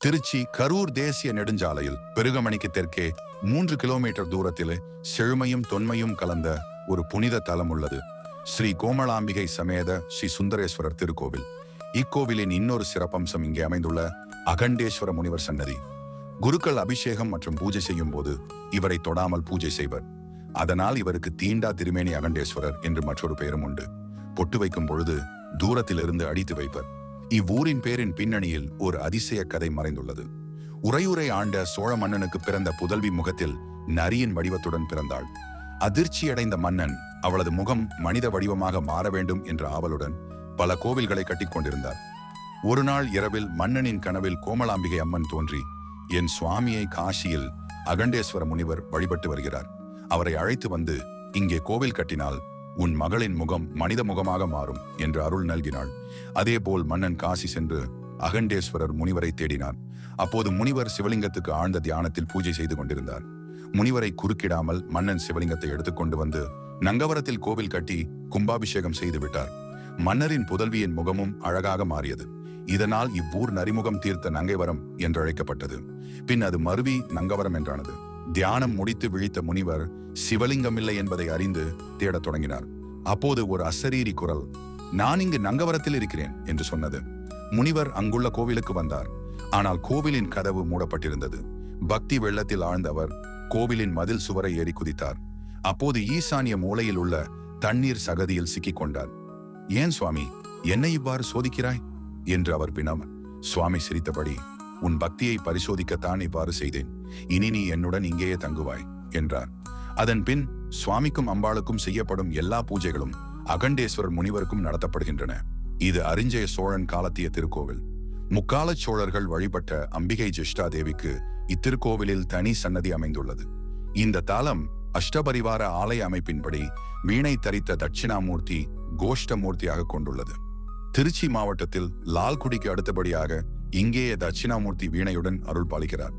திருச்சி கரூர் தேசிய நெடுஞ்சாலையில் பெருகமணிக்கு தெற்கே மூன்று கிலோமீட்டர் தூரத்திலே செழுமையும் தொன்மையும் கலந்த ஒரு புனித தலம் உள்ளது. ஸ்ரீ கோமளாம்பிகை சமேத ஸ்ரீ சுந்தரேஸ்வரர் திருக்கோவில். இக்கோவிலின் இன்னொரு சிறப்பம்சம் இங்கே அமைந்துள்ள அகண்டேஸ்வர முனிவர் சன்னதி. குருக்கள் அபிஷேகம் மற்றும் பூஜை செய்யும் போது இவரை தொடாமல் பூஜை செய்வர். அதனால் இவருக்கு தீண்டா திருமேனி அகண்டேஸ்வரர் என்று மற்றொரு பெயரும் உண்டு. பொட்டு வைக்கும் பொழுது தூரத்திலிருந்து அடித்து வைப்பர். இவ்வூரின் பேரின் பின்னணியில் ஒரு அதிசய கதை மறைந்துள்ளது. உறையுறை ஆண்ட சோழ மன்னனுக்கு பிறந்த புதல்வி முகத்தில் நரியின் வடிவத்துடன் பிறந்தாள். அதிர்ச்சியடைந்த மன்னன் அவளது முகம் மனித வடிவமாக மாற வேண்டும் என்ற ஆவலுடன் பல கோவில்களை கட்டிக் கொண்டிருந்தார். ஒரு நாள் இரவில் மன்னனின் கனவில் கோமலாம்பிகை அம்மன் தோன்றி என் சுவாமியை காசியில் அகண்டேஸ்வர முனிவர் வழிபட்டு வருகிறார். அவரை அழைத்து வந்து இங்கே கோவில் கட்டினால் உன் மகளின் முகம் மனித முகமாக மாறும் என்று அருள் நல்கினாள். அதேபோல் மன்னன் காசி சென்று அகண்டேஸ்வரர் முனிவரை தேடினார் அப்போது முனிவர் சிவலிங்கத்துக்கு ஆழ்ந்த தியானத்தில் பூஜை செய்து கொண்டிருந்தார். முனிவரை குறுக்கிடாமல் மன்னன் சிவலிங்கத்தை எடுத்துக்கொண்டு வந்து நங்கவரத்தில் கோவில் கட்டி கும்பாபிஷேகம் செய்து விட்டார். மன்னரின் புதல்வியின் முகமும் அழகாக மாறியது. இதனால் இவ்வூர் நரிமுகம் தீர்த்த நங்கைவரம் என்று அழைக்கப்பட்டது பின் அது மருவி நங்கவரம் என்றானது. தியானம் முடித்து விழித்த முனிவர் சிவலிங்கம் இல்லை என்பதை அறிந்து தேடத் தொடங்கினார். அப்போது ஒரு அசரீரி குரல் நான் இங்கு நங்கவரத்தில் இருக்கிறேன் என்று சொன்னது. முனிவர் அங்குள்ள கோவிலுக்கு வந்தார். ஆனால் கோவிலின் கதவு மூடப்பட்டிருந்தது. பக்தி வெள்ளத்தில் ஆழ்ந்தவர் கோவிலின் மதில் சுவரை ஏறி குதித்தார். அப்போது ஈசானிய மூலையில் உள்ள தண்ணீர் சகதியில் சிக்கிக் கொண்டார். ஏன் சுவாமி என்னை இவ்வாறு சோதிக்கிறாய்? என்று அவர் வினவ சுவாமி சிரித்தபடி உன் பக்தியை பரிசோதிக்கத்தான் இவ்வாறு செய்தேன். இனி நீ என்னுடன் இங்கேயே தங்குவாய் என்றார். அதன் பின் சுவாமிக்கும் அம்பாளுக்கும் செய்யப்படும் எல்லா பூஜைகளும் அகண்டேஸ்வரர் முனிவருக்கும் நடத்தப்படுகின்றன. இது அரிஞ்சய சோழன் காலத்திய திருக்கோவில். முக்கால சோழர்கள் வழிபட்ட அம்பிகை ஜெஷ்டா தேவிக்கு இத்திருக்கோவிலில் தனி சன்னதி அமைந்துள்ளது. இந்த தாளம் அஷ்டபரிவார ஆலய அமைப்பின்படி வீணை தரித்த தட்சிணாமூர்த்தி கோஷ்டமூர்த்தியாக கொண்டுள்ளது. திருச்சி மாவட்டத்தில் லால்குடிக்கு அடுத்தபடியாக இங்கேயே தட்சிணாமூர்த்தி வீணையுடன் அருள் பாலிக்கிறார்